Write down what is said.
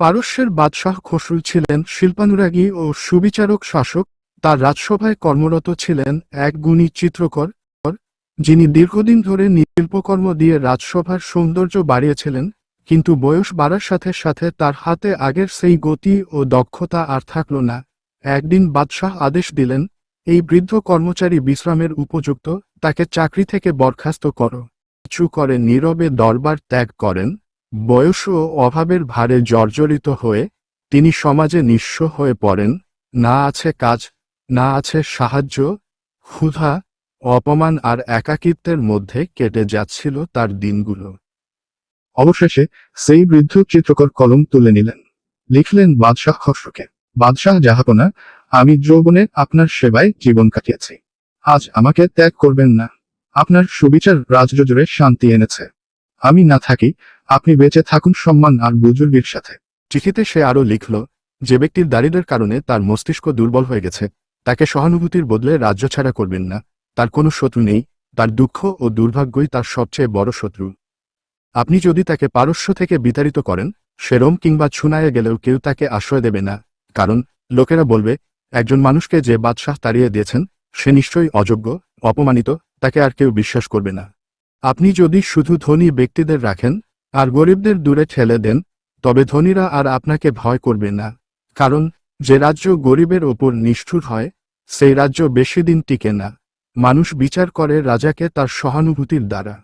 পারস্যের বাদশাহ খসরু ছিলেন শিল্পানুরাগী ও সুবিচারক শাসক। তার রাজসভায় কর্মরত ছিলেন এক গুণী চিত্রকর, যিনি দীর্ঘদিন ধরে শিল্পকর্ম দিয়ে রাজসভার সৌন্দর্য বাড়িয়েছিলেন, কিন্তু বয়স বাড়ার সাথে সাথে তার হাতে আগের সেই গতি ও দক্ষতা আর থাকল না। একদিন বাদশাহ আদেশ দিলেন, এই বৃদ্ধ কর্মচারী বিশ্রামের উপযুক্ত, তাকে চাকরি থেকে বরখাস্ত করো। কিছু করে নীরবে দরবার ত্যাগ করেন। বয়স ও অভাবের ভারে জর্জরিত হয়ে তিনি সমাজে নিঃস্ব হয়ে পড়েন, না আছে কাজ, না আছে সাহায্য, ক্ষুধা, অপমান আর একাকিত্বের মধ্যে কেটে যাচ্ছিল তার দিনগুলো। অবশেষে সেই বৃদ্ধ চিত্রকর কলম তুলে নিলেন। লিখলেন, বাদশাহ খসরুকে বাদশাহ জাহাপনা আমি যৌবনে আপনার সেবায় জীবন কাটিয়েছি। আজ আমাকে ত্যাগ করবেন না। আপনার সুবিচার রাজ্যজুড়ে শান্তি এনেছে। আমি না থাকি, আপনি বেঁচে থাকুন সম্মান আর বুজুর্গের সাথে। চিঠিতে সে আরও লিখল, যে ব্যক্তির দারিদ্রের কারণে তার মস্তিষ্ক দুর্বল হয়ে গেছে, তাকে সহানুভূতির বদলে রাজ্য ছাড়া করবেন না, তার কোনো শত্রু নেই, তার দুঃখ ও দুর্ভাগ্যই তার সবচেয়ে বড় শত্রু। আপনি যদি তাকে পারস্য থেকে বিতাড়িত করেন সে রোম কিংবা ছুনায়ে গেলেও কেউ তাকে আশ্রয় দেবে না। কারণ, লোকেরা বলবে, একজন মানুষকে যে বাদশাহ তাড়িয়ে দিয়েছেন, সে নিশ্চয়ই অযোগ্য, অপমানিত, তাকে আর কেউ বিশ্বাস করবে না। আপনি যদি শুধু ধনী ব্যক্তিদের রাখেন, আর গরিবদের দূরে ঠেলে দেন, তবে ধনীরা আর আপনাকে ভয় করবে না। কারণ, যে রাজ্য গরিবের ওপর নিষ্ঠুর হয়, সেই রাজ্য বেশি দিন টিকে না। মানুষ বিচার করে রাজাকে তার সহানুভূতির দ্বারা।